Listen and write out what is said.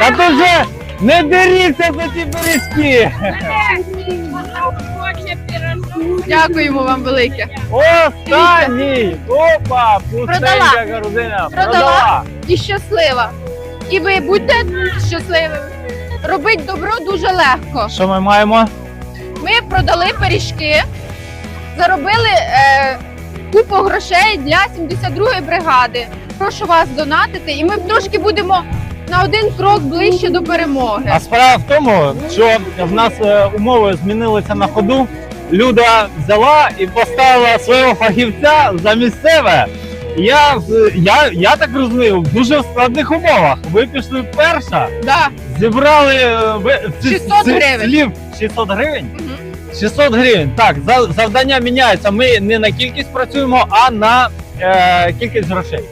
Та то вже не деріться за ці пиріжки. Дякуємо вам велике. Останній! Опа! Пустенька Продала. Продала. І щаслива. І ви будьте щасливими. Робить добро дуже легко. Що ми маємо? Ми продали пиріжки, заробили е, купу грошей для 72-ї бригади. Прошу вас донатити, і ми трошки будемо на один крок ближче до перемоги. А справа в тому, що в нас е, умови змінилися на ходу. Люда взяла і поставила свого фахівця замість себе. Я, я, я так розумію, в дуже складних умовах. Ви пішли перша, Да. зібрали е, ви, 600 ці- гривень. слів 600 гривень. Мгм. 600 гривень. Так, завдання міняється. Ми не на кількість працюємо, а на е, кількість грошей.